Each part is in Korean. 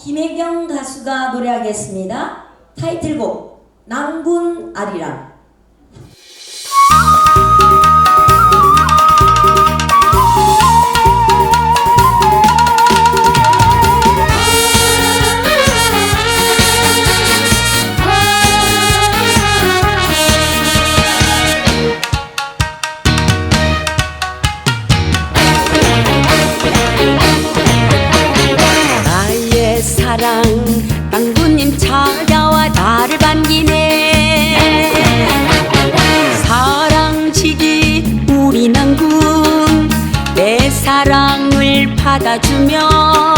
김혜경 가수가 노래하겠습니다. 타이틀곡 낭군 아리랑 인왕군 내 사랑을 받아주며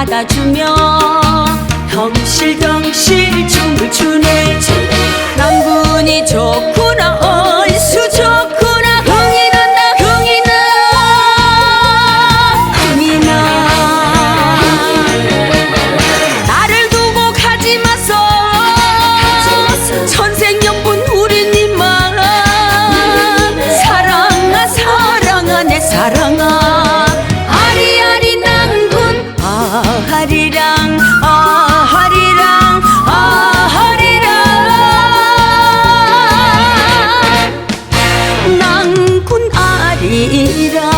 받아주며 덩실덩실 춤을 추네. 남분이 좋구나. いだ